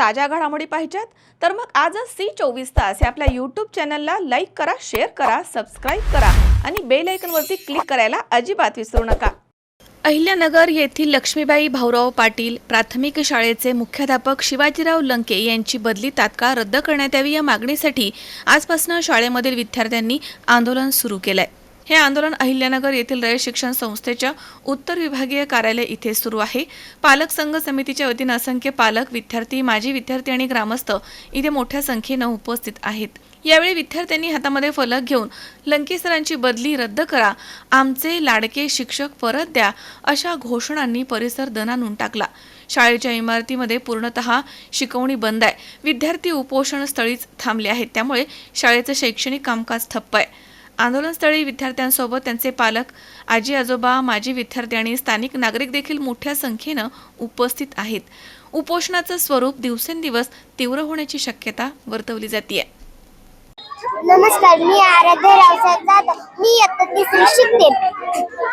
ताज्या घडामोडी पाहिजेत. तर मग आजच सी चोवीस तास या आपल्या यूट्यूब चॅनलला लाईक करा शेअर करा सबस्क्राईब करा आणि बेल आयकनवरती क्लिक करायला अजिबात विसरू नका. अहिल्यानगर येथील लक्ष्मीबाई भाऊराव पाटील प्राथमिक शाळेचे मुख्याध्यापक शिवाजीराव लंके यांची बदली तात्काळ रद्द करण्यात यावी या मागणीसाठी आजपासून शाळेमधील विद्यार्थ्यांनी आंदोलन सुरू केलं आहे हे आंदोलन अहिल्यानगर येथील रयत शिक्षण संस्थेच्या उत्तर विभागीय कार्यालय इथे सुरू आहे. पालक संघ समितीच्या वतीनं असंख्य पालक विद्यार्थी माजी विद्यार्थी आणि ग्रामस्थ इथे मोठ्या संख्येनं उपस्थित आहेत. यावेळी विद्यार्थ्यांनी हातामध्ये फलक घेऊन लंकेसरांची बदली रद्द करा आमचे लाडके शिक्षक परत द्या अशा घोषणांनी परिसर दणानून टाकला. शाळेच्या इमारतीमध्ये पूर्णतः शिकवणी बंद आहे. विद्यार्थी उपोषण स्थळीच थांबले आहेत. त्यामुळे शाळेचं शैक्षणिक कामकाज ठप्प आहे. आंदोलनस्थळी विद्यार्थ्यांसोबत त्यांचे पालक आजी आजोबा माजी विद्यार्थी आणि स्थानिक नागरिक देखील मोठ्या संख्येनं उपस्थित आहेत. उपोषणाचं स्वरूप दिवसेंदिवस तीव्र होण्याची शक्यता वर्तवली जाते नमस्कार मी आराध्य रावसाहेब जाधव. मी इयत्ता तिसरी शिकते.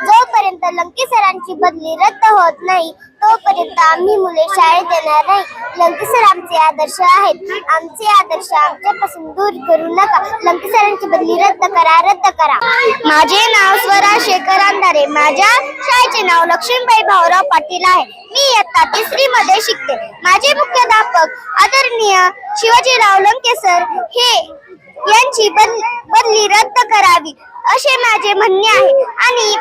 जोपर्यंत लंके सरांची बदली रद्द होत नाही तोपर्यंत आम्ही मुले शाळेत येणार नाही. लंके सर आमचे आदर्श आहेत. आमचे आदर्श आमच्यापासून दूर करू नका. लंके सरांची बदली रद्द करा रद्द करा. माझे नाव स्वरा शेखर अंधारे. माझ्या शाळेचे नाव लक्ष्मीबाई भाऊराव पाटील आहे. मी इयत्ता तिसरी मध्ये शिकते. माझे मुख्याध्यापक आदरणीय शिवाजीराव लंके सर हे यांची बद- बदली रद्द करावी असे माझे म्हणणे आहे. आणि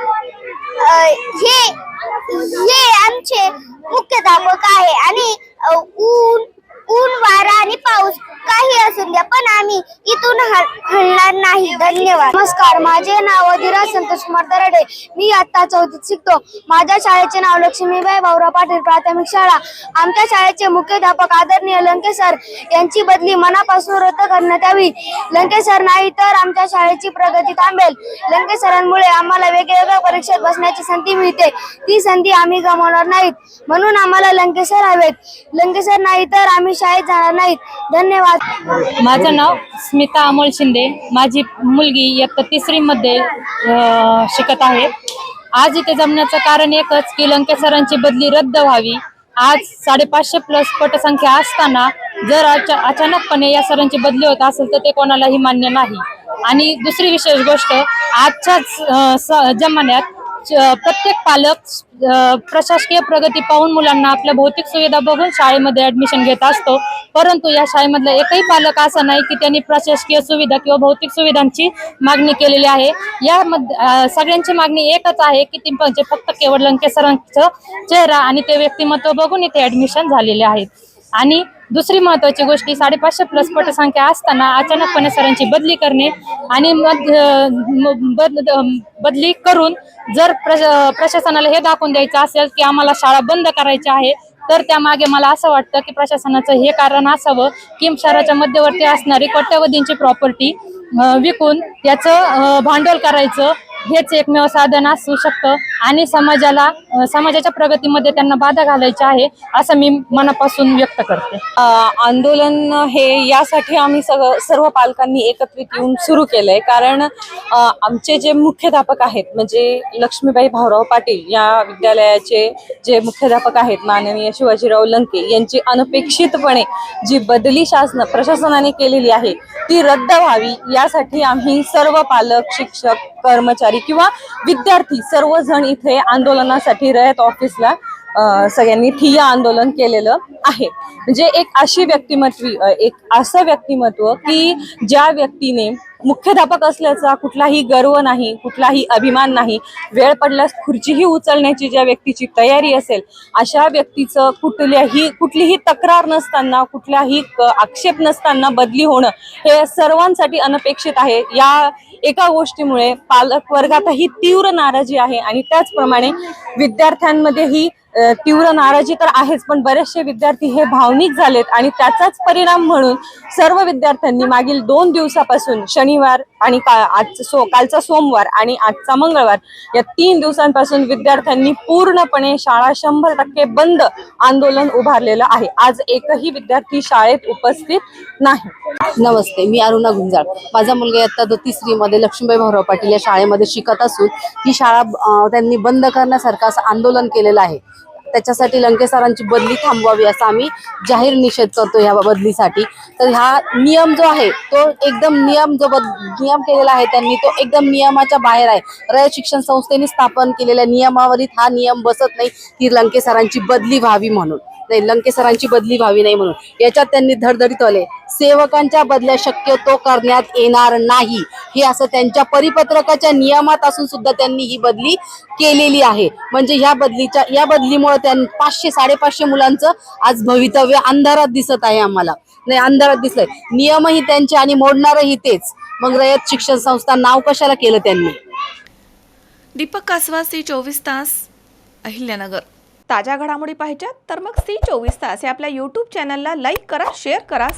हे हे आमचे मुख्याध्यापक आहे. आणि ऊन ऊन वारा आणि पाऊस काही असून द्या पण आम्ही इथून हलणार नाही. धन्यवाद. नमस्कार माझे नाव अधिराज संतोष कुमार दरडे. मी आता चौथीत शिकतो. माझ्या शाळेचे नाव लक्ष्मीबाई भाऊराव पाटील प्राथमिक शाळा. आमच्या शाळेचे मुख्याध्यापक आदरणीय लंके सर यांची बदली मनापासून रद्द करण्यात यावी. लंके सर नाही तर आमच्या शाळेची प्रगती थांबेल. लंके सरांमुळे आम्हाला वेगवेगळ्या परीक्षेत बसण्याची संधी मिळते. ती संधी आम्ही गमावणार नाहीत. म्हणून आम्हाला लंके सर हवेत. लंके सर नाही तर आम्ही शाळेत जाणार नाहीत. धन्यवाद. माझं नाव स्मिता अमोल शिंदे. माझी मुलगी इयत्ता तिसरीमध्ये शिकत आहे. आज इथे जमण्याचं कारण एकच की लंके सरांची बदली रद्द व्हावी. आज साडेपाचशे प्लस पटसंख्या असताना जर अचा अचानकपणे या सरांची बदली होत असेल तर ते कोणालाही मान्य नाही. आणि दुसरी विशेष गोष्ट आजच्याच जमान्यात प्रत्येक पालक प्रशासकीय प्रगती पाहून मुलांना आपल्या भौतिक सुविधा बघून शाळेमध्ये ऍडमिशन घेत असतो. परंतु या शाळेमधला एकही पालक असा नाही की त्यांनी प्रशासकीय सुविधा किंवा भौतिक सुविधांची मागणी केलेली आहे. यामध्ये सगळ्यांची मागणी एकच आहे की ती म्हणजे फक्त केवळ लंकेसरांचं चेहरा आणि ते व्यक्तिमत्व बघून इथे ऍडमिशन झालेले आहेत. आणि दुसरी महत्वाची गोष्ट साडेपाचशे प्लस पटसंख्या असताना अचानकपणे सरांची बदली करणे आणि मग बद- बदली करून जर प्रशासनाला हे दाखवून द्यायचं असेल की आम्हाला शाळा बंद करायची आहे तर त्यामागे मला असं वाटतं की प्रशासनाचं हे कारण असावं की शहराच्या मध्यवर्ती असणारी कोट्यवधींची प्रॉपर्टी विकून त्याचं भांडवल करायचं हेच एकमेव साधन असू शकतं. आणि समाजाला समाजाच्या प्रगतीमध्ये त्यांना बाधा घालायची आहे असं मी मनापासून व्यक्त करते. आंदोलन हे यासाठी आम्ही सगळं सर्व पालकांनी एकत्रित येऊन सुरू केलंय. कारण आमचे जे मुख्याध्यापक आहेत म्हणजे लक्ष्मीबाई भाऊराव पाटील या विद्यालयाचे जे मुख्याध्यापक आहेत माननीय शिवाजीराव लंके यांची अनपेक्षितपणे जी बदली शासन प्रशासनाने केलेली आहे ती रद्द व्हावी यासाठी आम्ही सर्व पालक शिक्षक कर्मचारी किंवा विद्यार्थी सर्वजण इथे आंदोलनासाठी रयत ऑफिसला सगळ्यांनी ठिय्या आंदोलन केलेलं आहे. म्हणजे एक अशी व्यक्तिमत्व एक असं व्यक्तिमत्व की ज्या व्यक्तीने मुख्याध्यापक असल्याचा कुठलाही गर्व नाही कुठलाही अभिमान नाही वेळ पडल्यास खुर्चीही उचलण्याची ज्या व्यक्तीची तयारी असेल अशा व्यक्तीचं कुठल्याही कुठलीही तक्रार नसताना कुठलाही आक्षेप नसताना बदली होणं हे सर्वांसाठी अनपेक्षित आहे. या एका गोष्टीमुळे पालक वर्गातही तीव्र नाराजी आहे आणि त्याचप्रमाणे विद्यार्थ्यांमध्येही तीव्र नाराजी तर आहेच पण बरेचसे विद्यार्थी हे भावनिक झालेत आणि त्याचाच परिणाम म्हणून सर्व विद्यार्थ्यांनी मागील दोन दिवसापासून शनिवार आणि का आज सो कालचा सोमवार आणि आजचा मंगळवार या तीन दिवसांपासून विद्यार्थ्यांनी पूर्णपणे शाळा शंभर टक्के बंद आंदोलन उभारलेलं आहे. आज एकही विद्यार्थी शाळेत उपस्थित नाही. नमस्ते मी अरुणा गुंजाळ. माझा मुलगा इयत्ता द तिसरीमध्ये लक्ष्मीबाई भाऊराव पाटील या शाळेमध्ये शिकत असून ती शाळा त्यांनी बंद करण्यासारखं असं आंदोलन केलेलं आहे. त्याच्यासाठी लंके सरांची बदली थांबवावी असा आम्ही जाहीर निषेध करतो ह्या बदलीसाठी. तर हा नियम जो आहे तो एकदम नियम जो बद नियम केलेला आहे त्यांनी तो एकदम नियमाच्या बाहेर आहे. रयत शिक्षण संस्थेने स्थापन केलेल्या नियमावलीत हा नियम बसत नाही ही लंके सरांची बदली व्हावी म्हणून. नाही लंके सरांची बदली व्हावी नाही म्हणून. याच्यात त्यांनी धडधडीत आले. सेवकांच्या बदल्या शक्यतो करण्यात येणार नाही. हे असं त्यांच्या परिपत्रकाच्या नियमात असून सुद्धा त्यांनी ही बदली केलेली आहे. म्हणजे ह्या बदलीच्या या बदलीमुळे त्यां पाचशे साडेपाचशे मुलांचं आज भवितव्य अंधारात दिसत आहे आम्हाला. नाही अंधारात दिसलंय. नियमही त्यांचे आणि मोडणारही तेच. मग रयत शिक्षण संस्था नाव कशाला केलं त्यांनी? दीपक कासवासी चोवीस तास अहिल्यानगर. ताज्या घडामोडी पाहिजेत तर मग सी चोवीस तास हे आपल्या यूट्यूब चॅनलला लाईक करा शेअर करा